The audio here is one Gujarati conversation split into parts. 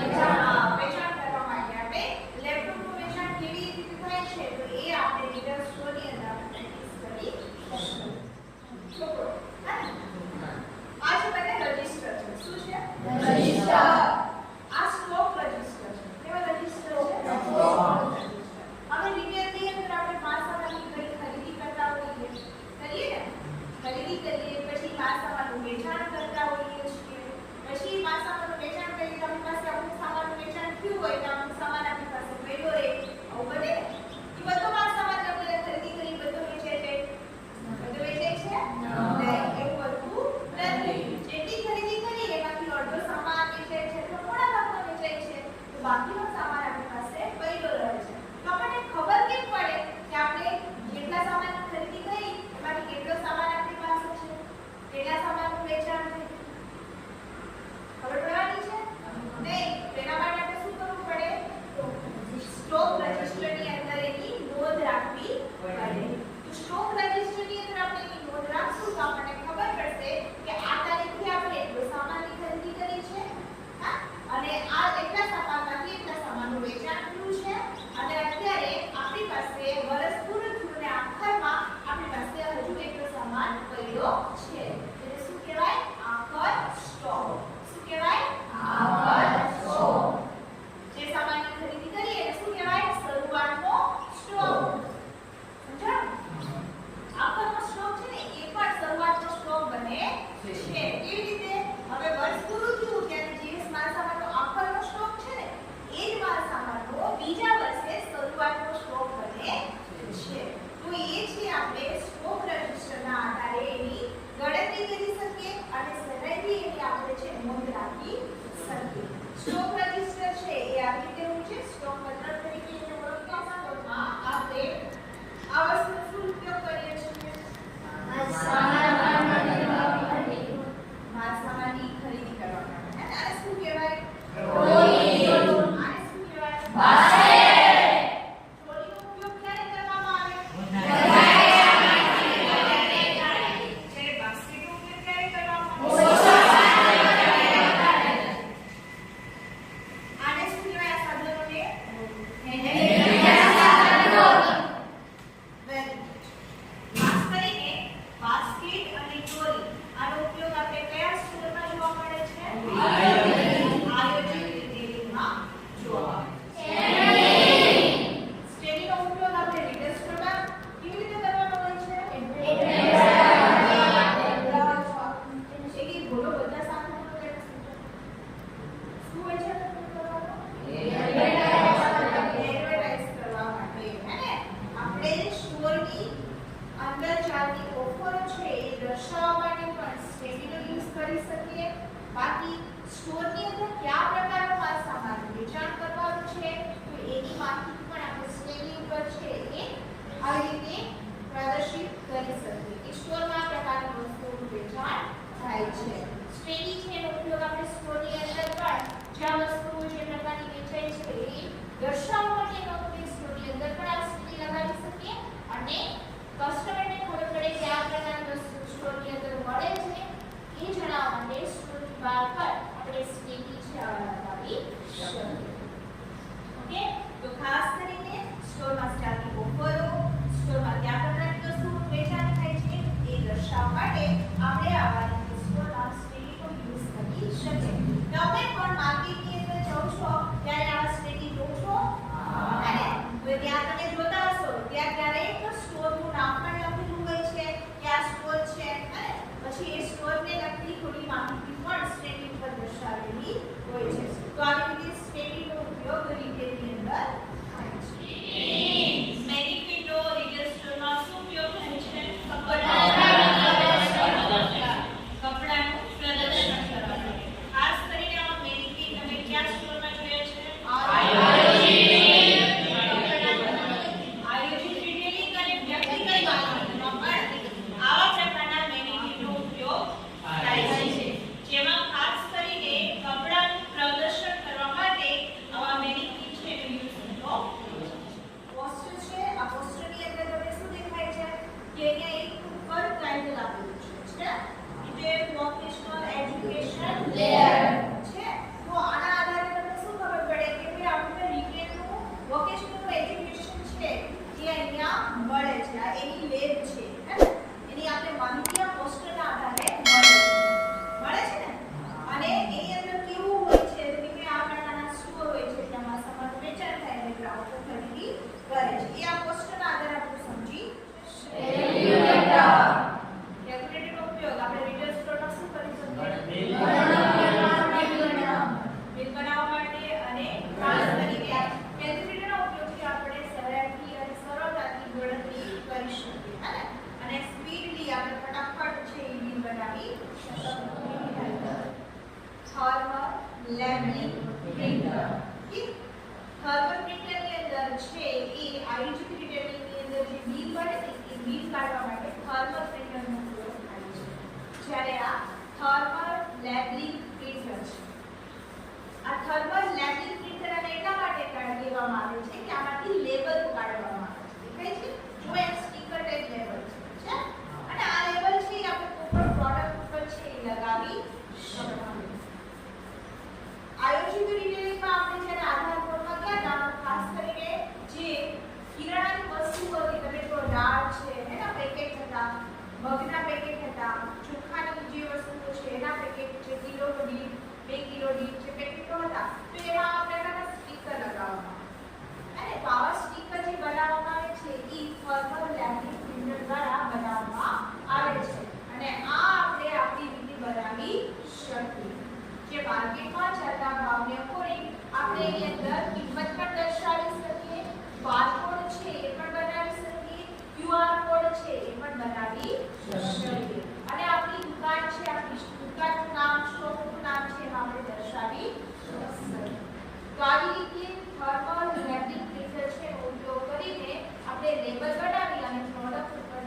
time. ele lê છે એ આયોજિત રિટેલિંગની અંદર જે બી પડે એ બી કાઢવા માટે થર્મલ પ્રિન્ટરનો ઉપયોગ થાય છે. જ્યારે આ થર્મલ લેબલિંગ પ્રિન્ટર છે. આ થર્મલ લેબલિંગ પ્રિન્ટર અને એટલા માટે કહેવામાં આવે છે કે આમાંથી લેબલ કાઢવામાં આવે છે. દેખાય છે? જો એક સ્ટીકર ટાઈપ લેબલ છે અને આ લેબલ છે આપણે કોઈ પણ પ્રોડક્ટ ગાડી ઉપયોગ કરીને આપણે લેબલ બનાવી અને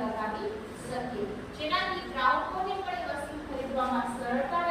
લગાવી શકીએ. જેનાથી ગ્રાહકોને પણ વસ્તુ ખરીદવામાં સરળતા